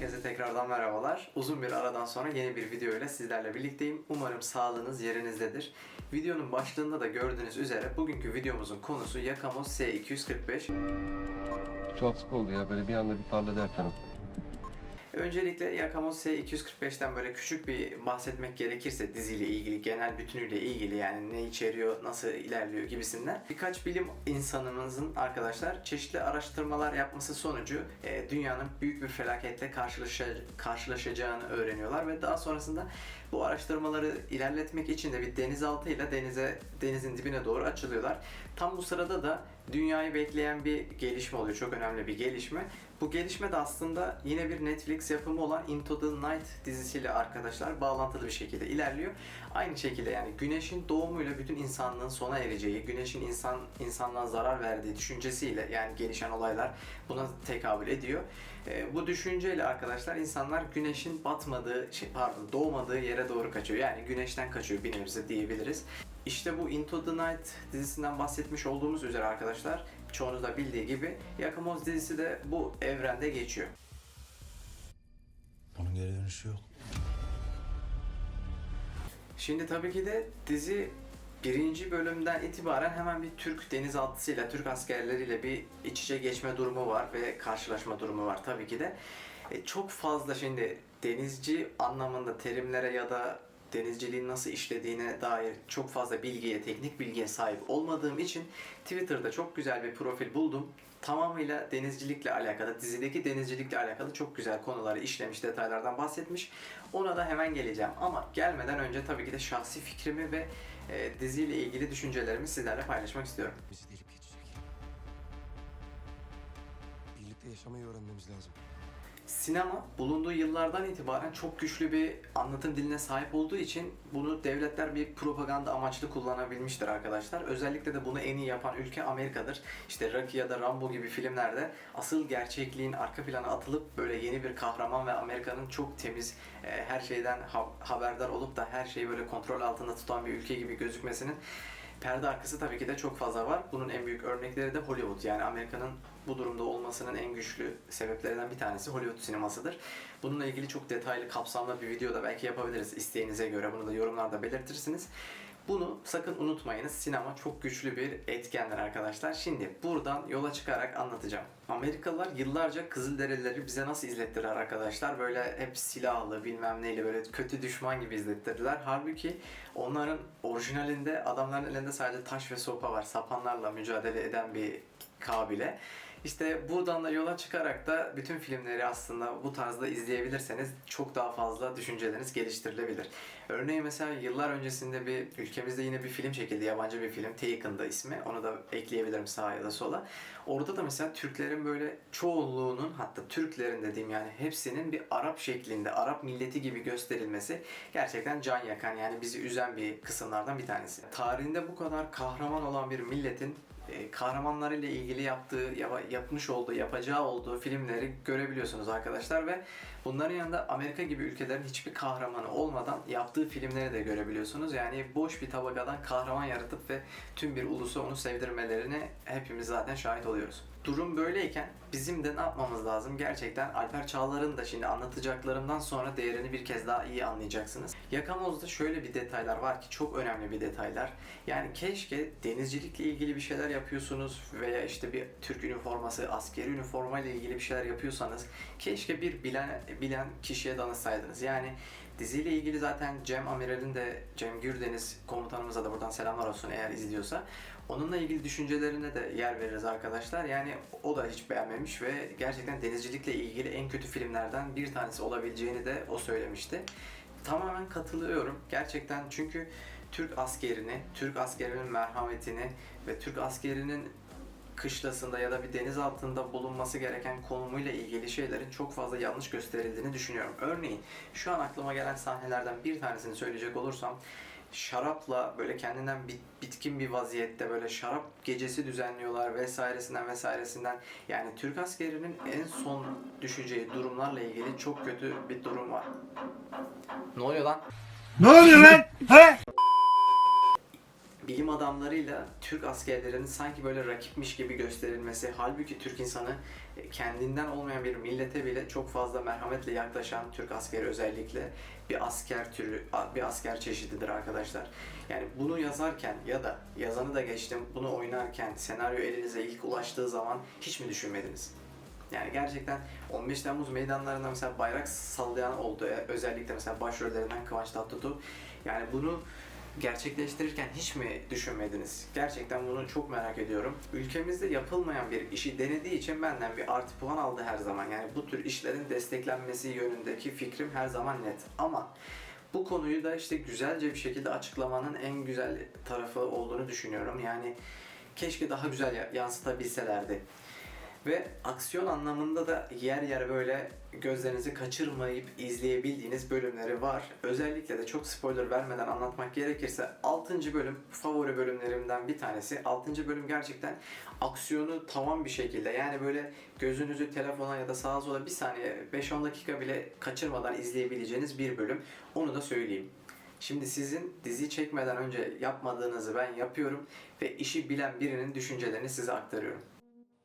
Herkese tekrardan merhabalar. Uzun bir aradan sonra yeni bir video ile sizlerle birlikteyim. Umarım sağlığınız yerinizdedir. Videonun başlığında da gördüğünüz üzere bugünkü videomuzun konusu Yakamoz S245. Çok sık oldu ya böyle bir anda bir parladı ekranım. Öncelikle Yakamoz S245'ten böyle küçük bir bahsetmek gerekirse diziyle ilgili, genel bütünüyle ilgili yani ne içeriyor, nasıl ilerliyor gibisinden. Birkaç bilim insanımızın arkadaşlar çeşitli araştırmalar yapması sonucu e, dünyanın büyük bir felaketle karşılaşa- karşılaşacağını öğreniyorlar ve daha sonrasında bu araştırmaları ilerletmek için de bir denizaltıyla denize denizin dibine doğru açılıyorlar. Tam bu sırada da dünyayı bekleyen bir gelişme oluyor. Çok önemli bir gelişme. Bu gelişme de aslında yine bir Netflix yapımı olan Into the Night dizisiyle arkadaşlar bağlantılı bir şekilde ilerliyor. Aynı şekilde yani güneşin doğumuyla bütün insanlığın sona ereceği, güneşin insan insanlığa zarar verdiği düşüncesiyle yani gelişen olaylar buna tekabül ediyor. Ee, bu düşünceyle arkadaşlar insanlar güneşin batmadığı, şey pardon doğmadığı yere doğru kaçıyor. Yani güneşten kaçıyor bir nebze diyebiliriz. İşte bu Into the Night dizisinden bahsetmiş olduğumuz üzere arkadaşlar çoğunuz da bildiği gibi Yakamoz dizisi de bu evrende geçiyor. Bunun geri dönüşü yok. Şimdi tabii ki de dizi birinci bölümden itibaren hemen bir Türk denizaltısıyla, Türk askerleriyle bir iç içe geçme durumu var ve karşılaşma durumu var tabii ki de. E, çok fazla şimdi denizci anlamında terimlere ya da denizciliğin nasıl işlediğine dair çok fazla bilgiye, teknik bilgiye sahip olmadığım için Twitter'da çok güzel bir profil buldum. Tamamıyla denizcilikle alakalı, dizideki denizcilikle alakalı çok güzel konuları işlemiş, detaylardan bahsetmiş. Ona da hemen geleceğim. Ama gelmeden önce tabii ki de şahsi fikrimi ve e, diziyle ilgili düşüncelerimi sizlerle paylaşmak istiyorum. Bizi delip geçecek. Birlikte yaşamayı öğrenmemiz lazım. Sinema bulunduğu yıllardan itibaren çok güçlü bir anlatım diline sahip olduğu için bunu devletler bir propaganda amaçlı kullanabilmiştir arkadaşlar. Özellikle de bunu en iyi yapan ülke Amerika'dır. İşte Rocky ya da Rambo gibi filmlerde asıl gerçekliğin arka plana atılıp böyle yeni bir kahraman ve Amerika'nın çok temiz e, her şeyden ha- haberdar olup da her şeyi böyle kontrol altında tutan bir ülke gibi gözükmesinin perde arkası tabii ki de çok fazla var. Bunun en büyük örnekleri de Hollywood. Yani Amerika'nın bu durumda olmasının en güçlü sebeplerinden bir tanesi Hollywood sinemasıdır. Bununla ilgili çok detaylı, kapsamlı bir video da belki yapabiliriz isteğinize göre. Bunu da yorumlarda belirtirsiniz. Bunu sakın unutmayınız. Sinema çok güçlü bir etkendir arkadaşlar. Şimdi buradan yola çıkarak anlatacağım. Amerikalılar yıllarca Kızılderilileri bize nasıl izlettiler arkadaşlar? Böyle hep silahlı bilmem neyle böyle kötü düşman gibi izlettirdiler. Halbuki onların orijinalinde adamların elinde sadece taş ve sopa var. Sapanlarla mücadele eden bir kabile. İşte buradan da yola çıkarak da bütün filmleri aslında bu tarzda izleyebilirseniz çok daha fazla düşünceleriniz geliştirilebilir. Örneğin mesela yıllar öncesinde bir ülkemizde yine bir film çekildi. Yabancı bir film. Taken'da ismi. Onu da ekleyebilirim sağa ya da sola. Orada da mesela Türklerin böyle çoğunluğunun hatta Türklerin dediğim yani hepsinin bir Arap şeklinde, Arap milleti gibi gösterilmesi gerçekten can yakan yani bizi üzen bir kısımlardan bir tanesi. Tarihinde bu kadar kahraman olan bir milletin e, kahramanlarıyla ilgili yaptığı, yapmış olduğu, yapacağı olduğu filmleri görebiliyorsunuz arkadaşlar ve bunların yanında Amerika gibi ülkelerin hiçbir kahramanı olmadan yaptığı filmleri de görebiliyorsunuz. Yani boş bir tabakadan kahraman yaratıp ve tüm bir ulusa onu sevdirmelerine hepimiz zaten şahit oluyoruz. Durum böyleyken bizim de ne yapmamız lazım? Gerçekten Alper Çağlar'ın da şimdi anlatacaklarımdan sonra değerini bir kez daha iyi anlayacaksınız. Yakamoz'da şöyle bir detaylar var ki çok önemli bir detaylar. Yani keşke denizcilikle ilgili bir şeyler yapıyorsunuz veya işte bir Türk üniforması, askeri üniforma ile ilgili bir şeyler yapıyorsanız keşke bir bilen bilen kişiye danışsaydınız. Yani diziyle ilgili zaten Cem Amiral'in de Cem Gürdeniz komutanımıza da buradan selamlar olsun eğer izliyorsa. Onunla ilgili düşüncelerine de yer veririz arkadaşlar. Yani o da hiç beğenmemiş ve gerçekten denizcilikle ilgili en kötü filmlerden bir tanesi olabileceğini de o söylemişti. Tamamen katılıyorum. Gerçekten çünkü Türk askerini, Türk askerinin merhametini ve Türk askerinin kışlasında ya da bir deniz altında bulunması gereken konumuyla ilgili şeylerin çok fazla yanlış gösterildiğini düşünüyorum. Örneğin şu an aklıma gelen sahnelerden bir tanesini söyleyecek olursam şarapla böyle kendinden bit- bitkin bir vaziyette böyle şarap gecesi düzenliyorlar vesairesinden vesairesinden yani Türk askerinin en son düşeceği durumlarla ilgili çok kötü bir durum var. Ne oluyor lan? Ne oluyor lan? He? bilim adamlarıyla Türk askerlerinin sanki böyle rakipmiş gibi gösterilmesi, halbuki Türk insanı kendinden olmayan bir millete bile çok fazla merhametle yaklaşan Türk askeri özellikle bir asker türü, bir asker çeşididir arkadaşlar. Yani bunu yazarken ya da yazanı da geçtim, bunu oynarken senaryo elinize ilk ulaştığı zaman hiç mi düşünmediniz? Yani gerçekten 15 Temmuz meydanlarında mesela bayrak sallayan oldu. Özellikle mesela başrollerinden Kıvanç Tatlıtuğ. Yani bunu gerçekleştirirken hiç mi düşünmediniz? Gerçekten bunu çok merak ediyorum. Ülkemizde yapılmayan bir işi denediği için benden bir artı puan aldı her zaman. Yani bu tür işlerin desteklenmesi yönündeki fikrim her zaman net. Ama bu konuyu da işte güzelce bir şekilde açıklamanın en güzel tarafı olduğunu düşünüyorum. Yani keşke daha güzel ya- yansıtabilselerdi. Ve aksiyon anlamında da yer yer böyle gözlerinizi kaçırmayıp izleyebildiğiniz bölümleri var. Özellikle de çok spoiler vermeden anlatmak gerekirse 6. bölüm favori bölümlerimden bir tanesi. 6. bölüm gerçekten aksiyonu tamam bir şekilde yani böyle gözünüzü telefona ya da sağa sola bir saniye 5-10 dakika bile kaçırmadan izleyebileceğiniz bir bölüm. Onu da söyleyeyim. Şimdi sizin dizi çekmeden önce yapmadığınızı ben yapıyorum ve işi bilen birinin düşüncelerini size aktarıyorum.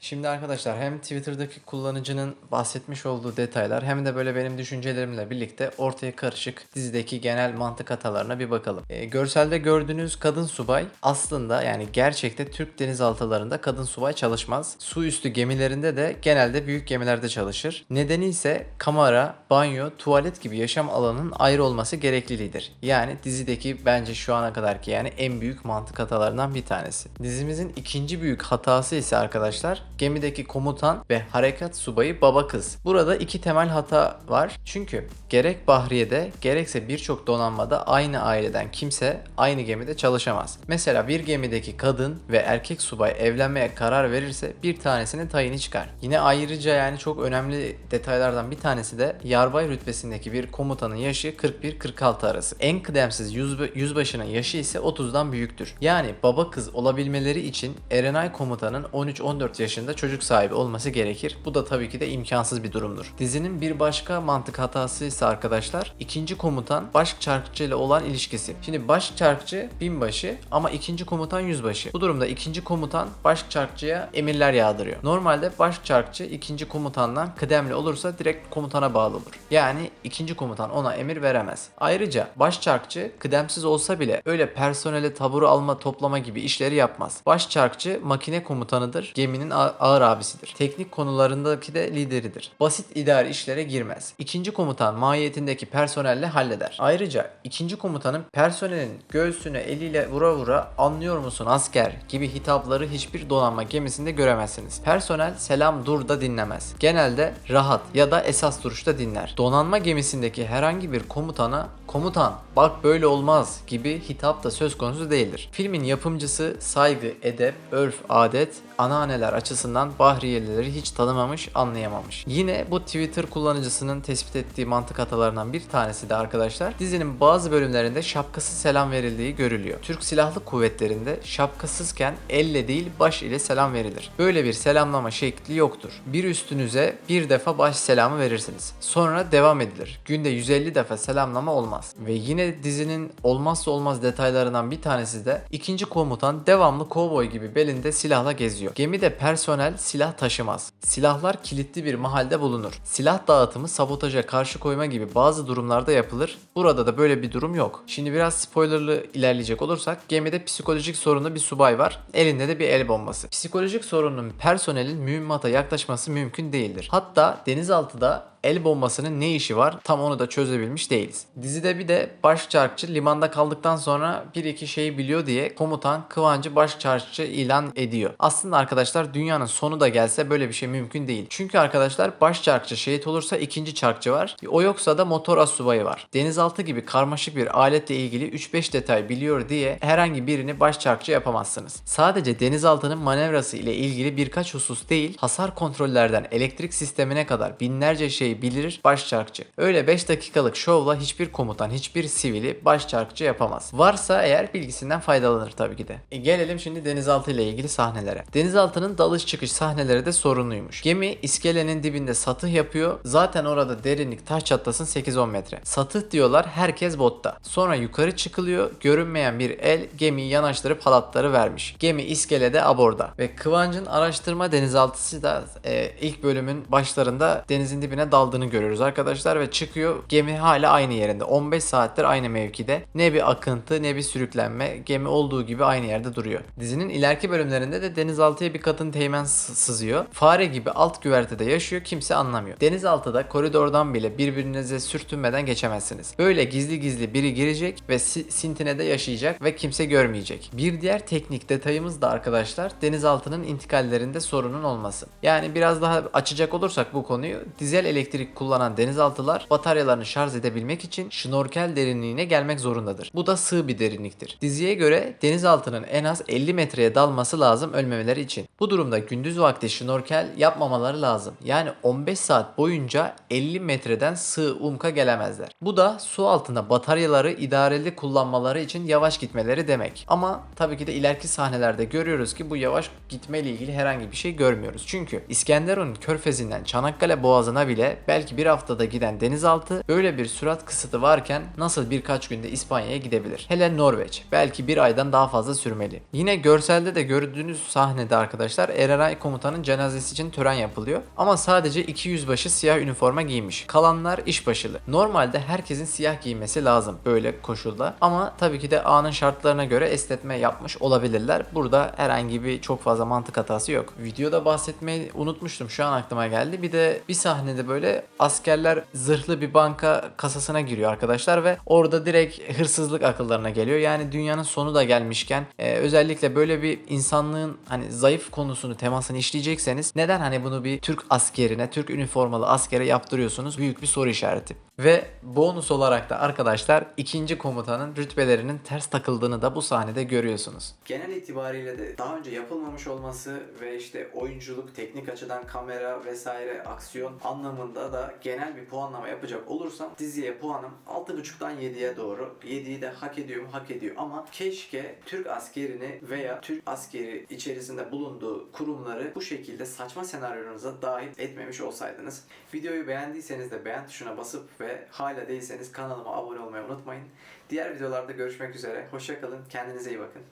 Şimdi arkadaşlar hem Twitter'daki kullanıcının bahsetmiş olduğu detaylar hem de böyle benim düşüncelerimle birlikte ortaya karışık dizideki genel mantık hatalarına bir bakalım. Ee, görselde gördüğünüz kadın subay aslında yani gerçekte Türk denizaltılarında kadın subay çalışmaz. Su üstü gemilerinde de genelde büyük gemilerde çalışır. Nedeni ise kamera, banyo, tuvalet gibi yaşam alanının ayrı olması gerekliliğidir. Yani dizideki bence şu ana kadarki yani en büyük mantık hatalarından bir tanesi. Dizimizin ikinci büyük hatası ise arkadaşlar gemideki komutan ve harekat subayı baba kız. Burada iki temel hata var. Çünkü gerek Bahriye'de gerekse birçok donanmada aynı aileden kimse aynı gemide çalışamaz. Mesela bir gemideki kadın ve erkek subay evlenmeye karar verirse bir tanesinin tayini çıkar. Yine ayrıca yani çok önemli detaylardan bir tanesi de yarbay rütbesindeki bir komutanın yaşı 41-46 arası. En kıdemsiz yüzba- yüzbaşının yaşı ise 30'dan büyüktür. Yani baba kız olabilmeleri için Erenay komutanın 13-14 yaşında çocuk sahibi olması gerekir. Bu da tabii ki de imkansız bir durumdur. Dizinin bir başka mantık hatası ise arkadaşlar ikinci komutan baş çarkçı ile olan ilişkisi. Şimdi baş çarkçı binbaşı ama ikinci komutan yüzbaşı. Bu durumda ikinci komutan baş çarkçıya emirler yağdırıyor. Normalde baş çarkçı ikinci komutandan kıdemli olursa direkt komutana bağlı olur. Yani ikinci komutan ona emir veremez. Ayrıca baş çarkçı kıdemsiz olsa bile öyle personele taburu alma toplama gibi işleri yapmaz. Baş çarkçı makine komutanıdır. Geminin ağır abisidir. Teknik konularındaki de lideridir. Basit idari işlere girmez. İkinci komutan mahiyetindeki personelle halleder. Ayrıca ikinci komutanın personelin göğsüne eliyle vura vura anlıyor musun asker gibi hitapları hiçbir donanma gemisinde göremezsiniz. Personel selam dur da dinlemez. Genelde rahat ya da esas duruşta dinler. Donanma gemisindeki herhangi bir komutana komutan bak böyle olmaz gibi hitap da söz konusu değildir. Filmin yapımcısı saygı, edep, örf, adet, ananeler açısından Bahriyelileri hiç tanımamış, anlayamamış. Yine bu Twitter kullanıcısının tespit ettiği mantık hatalarından bir tanesi de arkadaşlar dizinin bazı bölümlerinde şapkası selam verildiği görülüyor. Türk Silahlı Kuvvetleri'nde şapkasızken elle değil baş ile selam verilir. Böyle bir selamlama şekli yoktur. Bir üstünüze bir defa baş selamı verirsiniz. Sonra devam edilir. Günde 150 defa selamlama olmaz. Ve yine dizinin olmazsa olmaz detaylarından bir tanesi de ikinci komutan devamlı kovboy gibi belinde silahla geziyor. Gemide personel silah taşımaz. Silahlar kilitli bir mahalde bulunur. Silah dağıtımı sabotaja karşı koyma gibi bazı durumlarda yapılır. Burada da böyle bir durum yok. Şimdi biraz spoilerlı ilerleyecek olursak gemide psikolojik sorunlu bir subay var. Elinde de bir el bombası. Psikolojik sorunun personelin mühimmata yaklaşması mümkün değildir. Hatta denizaltıda el bombasının ne işi var tam onu da çözebilmiş değiliz. Dizide bir de başçarkçı limanda kaldıktan sonra bir iki şeyi biliyor diye komutan Kıvancı başçarkçı ilan ediyor. Aslında arkadaşlar dünyanın sonu da gelse böyle bir şey mümkün değil. Çünkü arkadaşlar başçarkçı şehit olursa ikinci çarkçı var. O yoksa da motor asubayı var. Denizaltı gibi karmaşık bir aletle ilgili 3-5 detay biliyor diye herhangi birini başçarkçı yapamazsınız. Sadece denizaltının manevrası ile ilgili birkaç husus değil, hasar kontrollerden elektrik sistemine kadar binlerce şey şeyi bilir başçarkçı. Öyle 5 dakikalık şovla hiçbir komutan, hiçbir sivili başçarkçı yapamaz. Varsa eğer bilgisinden faydalanır tabii ki de. E gelelim şimdi denizaltı ile ilgili sahnelere. Denizaltının dalış çıkış sahneleri de sorunluymuş. Gemi iskelenin dibinde satıh yapıyor. Zaten orada derinlik taş çatlasın 8-10 metre. Satıh diyorlar herkes botta. Sonra yukarı çıkılıyor. Görünmeyen bir el gemiyi yanaştırıp halatları vermiş. Gemi iskelede aborda. Ve Kıvancın araştırma denizaltısı da e, ilk bölümün başlarında denizin dibine daldığını görüyoruz arkadaşlar ve çıkıyor gemi hala aynı yerinde. 15 saattir aynı mevkide. Ne bir akıntı ne bir sürüklenme. Gemi olduğu gibi aynı yerde duruyor. Dizinin ileriki bölümlerinde de denizaltıya bir kadın teğmen sı- sızıyor. Fare gibi alt güvertede yaşıyor kimse anlamıyor. Denizaltıda koridordan bile birbirinize sürtünmeden geçemezsiniz. Böyle gizli gizli biri girecek ve si- Sintine'de yaşayacak ve kimse görmeyecek. Bir diğer teknik detayımız da arkadaşlar denizaltının intikallerinde sorunun olması. Yani biraz daha açacak olursak bu konuyu dizel elektrik kullanan denizaltılar bataryalarını şarj edebilmek için şnorkel derinliğine gelmek zorundadır. Bu da sığ bir derinliktir. Diziye göre denizaltının en az 50 metreye dalması lazım ölmemeleri için. Bu durumda gündüz vakti şnorkel yapmamaları lazım. Yani 15 saat boyunca 50 metreden sığ umka gelemezler. Bu da su altında bataryaları idareli kullanmaları için yavaş gitmeleri demek. Ama tabii ki de ileriki sahnelerde görüyoruz ki bu yavaş gitmeyle ilgili herhangi bir şey görmüyoruz. Çünkü İskenderun körfezinden Çanakkale boğazına bile belki bir haftada giden denizaltı böyle bir sürat kısıtı varken nasıl birkaç günde İspanya'ya gidebilir? Hele Norveç belki bir aydan daha fazla sürmeli. Yine görselde de gördüğünüz sahnede arkadaşlar Ereray komutanın cenazesi için tören yapılıyor. Ama sadece iki yüzbaşı siyah üniforma giymiş. Kalanlar işbaşılı. Normalde herkesin siyah giymesi lazım böyle koşulda. Ama tabii ki de anın şartlarına göre esnetme yapmış olabilirler. Burada herhangi bir çok fazla mantık hatası yok. Videoda bahsetmeyi unutmuştum. Şu an aklıma geldi. Bir de bir sahnede böyle askerler zırhlı bir banka kasasına giriyor arkadaşlar ve orada direkt hırsızlık akıllarına geliyor. Yani dünyanın sonu da gelmişken e, özellikle böyle bir insanlığın hani zayıf konusunu temasını işleyecekseniz neden hani bunu bir Türk askerine, Türk üniformalı askere yaptırıyorsunuz? Büyük bir soru işareti. Ve bonus olarak da arkadaşlar ikinci komutanın rütbelerinin ters takıldığını da bu sahnede görüyorsunuz. Genel itibariyle de daha önce yapılmamış olması ve işte oyunculuk, teknik açıdan kamera vesaire aksiyon anlamında da genel bir puanlama yapacak olursam diziye puanım 6.5'tan 7'ye doğru. 7'yi de hak ediyor mu? Hak ediyor ama keşke Türk askerini veya Türk askeri içerisinde bulunduğu kurumları bu şekilde saçma senaryonuza dahil etmemiş olsaydınız. Videoyu beğendiyseniz de beğen tuşuna basıp ve hala değilseniz kanalıma abone olmayı unutmayın. Diğer videolarda görüşmek üzere. Hoşçakalın. Kendinize iyi bakın.